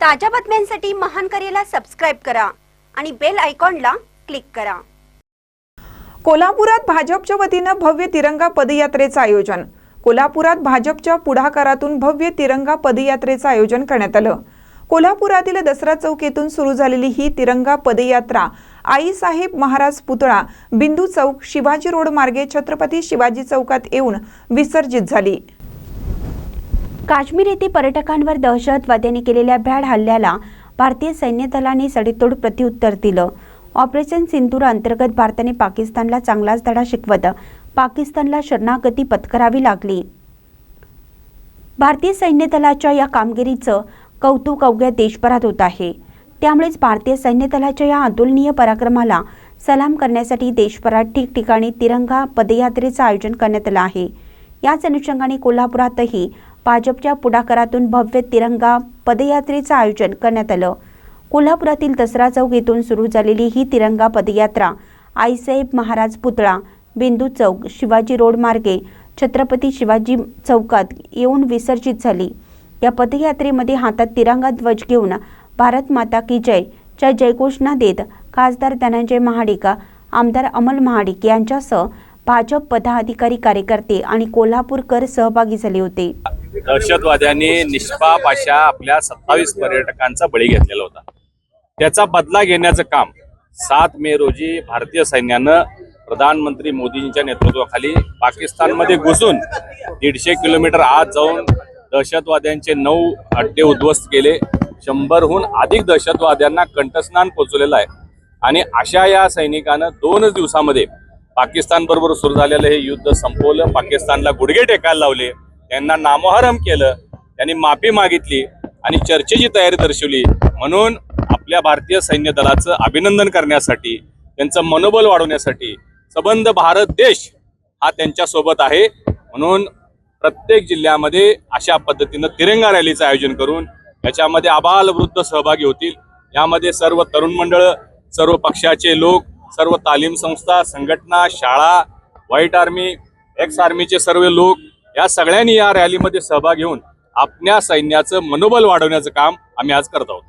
ताज्या बातम्यांसाठी महान करेला सबस्क्राईब करा आणि बेल आयकॉनला क्लिक करा. कोल्हापुरात भाजपच्या वतीनं भव्य तिरंगा पदयात्रेचं आयोजन. कोल्हापुरात भाजपच्या पुढाकारातून भव्य तिरंगा पदयात्रेचं आयोजन करण्यात आलं. कोल्हापुरातील दसरा चौक येथून सुरू झालेली ही तिरंगा पदयात्रा आईसाहेब महाराज पुतळा बिंदू चौक शिवाजी रोड मार्गे छत्रपती शिवाजी चौकात येऊन विसर्जित झाली. काश्मीर येथे पर्यटकांवर दहशतवाद्यांनी केलेल्या भ्याड हल्ल्याला भारतीय सैन्य दलाने सडेतोड प्रत्युत्तर दिलं. ऑपरेशन सिंदूर अंतर्गत भारताने पाकिस्तानला चांगलाच धडा शिकवत पाकिस्तानला शरणागती पत्करावी लागली. भारतीय सैन्य दलाच्या या कामगिरीचं कौतुक अवघ्या देशभरात होत आहे. त्यामुळेच भारतीय सैन्य दलाच्या या अतुलनीय पराक्रमाला सलाम करण्यासाठी देशभरात ठिकठिकाणी तिरंगा पदयात्रेचं आयोजन करण्यात आलं आहे. याच अनुषंगाने कोल्हापुरातही भाजपच्या पुढाकारातून भव्य तिरंगा पदयात्रेचं आयोजन करण्यात आलं. कोल्हापुरातील दसरा चौक येथून सुरू झालेली ही तिरंगा पदयात्रा आईसाहेब महाराज पुतळा बिंदू चौक शिवाजी रोड मार्गे छत्रपती शिवाजी चौकात येऊन विसर्जित झाली. या पदयात्रेमध्ये हातात तिरंगा ध्वज घेऊन भारत माता की जय च्या जयघोषणा देत खासदार धनंजय महाडिक आमदार अमल महाडिक यांच्यासह भाजप पदाधिकारी कार्यकर्ते आणि कोल्हापूरकर सहभागी झाले होते. दहशतवाद्यांनी निष्पाप अशा आपल्या सत्तावीस पर्यटकांचा बळी घेतलेला होता. त्याचा बदला घेण्याचं काम सात मे रोजी भारतीय सैन्यानं प्रधानमंत्री मोदींच्या नेतृत्वाखाली पाकिस्तानमध्ये घुसून दीडशे किलोमीटर आत जाऊन दहशतवाद्यांचे नऊ अड्डे उद्ध्वस्त केले. शंभरहून अधिक दहशतवाद्यांना कंठस्नान पोचवलेलं आहे. आणि अशा या सैनिकानं दोनच दिवसामध्ये पाकिस्तानबरोबर सुरू झालेलं हे युद्ध संपवलं. पाकिस्तानला गुडघे टेकायला लावले. त्यांना नामोहरम केलं त्यांनी माफी मागितली आणि चर्चेची तयारी दर्शवली. म्हणून आपल्या भारतीय सैन्य दलाचं अभिनंदन करण्यासाठी त्यांचं मनोबल वाढवण्यासाठी सबंध भारत देश हा त्यांच्यासोबत आहे. म्हणून प्रत्येक जिल्ह्यामध्ये अशा पद्धतीनं तिरंगा रॅलीचं आयोजन करून याच्यामध्ये आबालवृद्ध सहभागी होतील. यामध्ये सर्व तरुण मंडळ सर्व पक्षाचे लोक सर्व तालीम संस्था संघटना शाळा व्हाईट आर्मी एक्स आर्मीचे सर्व लोक या सगळ्यांनी या रॅलीमध्ये सहभाग घेऊन आपल्या सैन्याचं मनोबल वाढवण्याचं काम आम्ही आज करत आहोत.